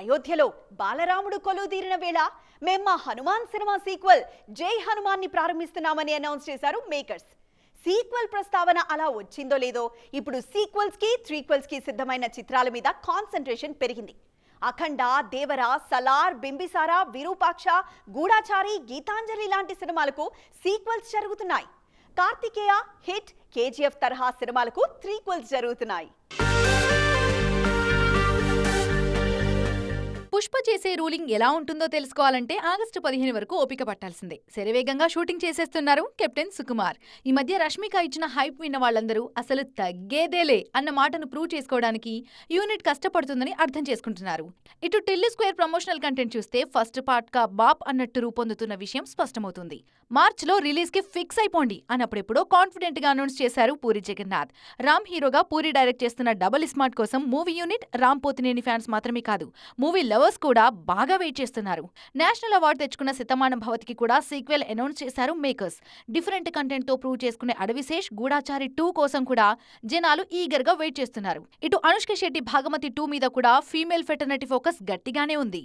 అయోధ్యలో బాలరాముడు కొలువుదీరిన వేళ మేం మా హనుమాన్ సినిమా సీక్వెల్ జై హనుమాన్ని ప్రారంభిస్తున్నామని అనౌన్స్ చేశారు మేకర్స్. సీక్వెల్ ప్రస్తావన అలా వచ్చిందో లేదో ఇప్పుడు సీక్వెల్స్కి కి సిద్ధమైన చిత్రాల మీద కాన్సన్ట్రేషన్ పెరిగింది. అఖండ దేవర సలార్ బింబిసార విరూపాక్ష గూఢాచారి గీతాంజలి లాంటి సినిమాలకు సీక్వెల్స్ జరుగుతున్నాయి. కార్తికేయ హిట్ కేజీఎఫ్ తరహా సినిమాలకు త్రీక్వెల్స్ జరుగుతున్నాయి. పుష్ప చేసే రూలింగ్ ఎలా ఉంటుందో తెలుసుకోవాలంటే ఆగస్టు పదిహేను వరకు ఓపిక పట్టాల్సిందే. శరవేగంగా షూటింగ్ చేసేస్తున్నారు కెప్టెన్ సుకుమార్. ఈ మధ్య రష్మిక ఇచ్చిన హైప్ విన్న వాళ్ళందరూ అసలు తగ్గేదేలే అన్న మాటను ప్రూవ్ చేసుకోవడానికి యూనిట్ కష్టపడుతుందని అర్థం చేసుకుంటున్నారు. ఇటు టిల్లు స్క్వేర్ ప్రమోషనల్ కంటెంట్ చూస్తే ఫస్ట్ పార్ట్ కా బాప్ అన్నట్టు రూపొందుతున్న విషయం స్పష్టమవుతుంది. మార్చిలో రిలీజ్కి రిలీజ్కి ఫిక్స్ అయిపోండి అన్నప్పుడెప్పుడో కాన్ఫిడెంట్గా అనౌన్స్ చేశారు పూరి జగన్నాథ్. రామ్ హీరోగా పూరి డైరెక్ట్ చేస్తున్న డబుల్ స్మార్ట్ కోసం movie unit Ram Pothineni fans మాత్రమే కాదు మూవీ లవర్స్ కూడా బాగా వెయిట్ చేస్తున్నారు. నేషనల్ అవార్డు తెచ్చుకున్న శతమానం భవతికి కూడా సీక్వెల్ అనౌన్స్ చేశారు మేకర్స్. డిఫరెంట్ కంటెంట్తో ప్రూవ్ చేసుకునే అడవిశేష్ గూఢాచారి టూ కోసం కూడా జనాలు ఈగర్గా వెయిట్ చేస్తున్నారు. ఇటు అనుష్క శెట్టి భాగమతి టూ మీద కూడా ఫీమేల్ ఫెటర్నటి ఫోకస్ గట్టిగానే ఉంది.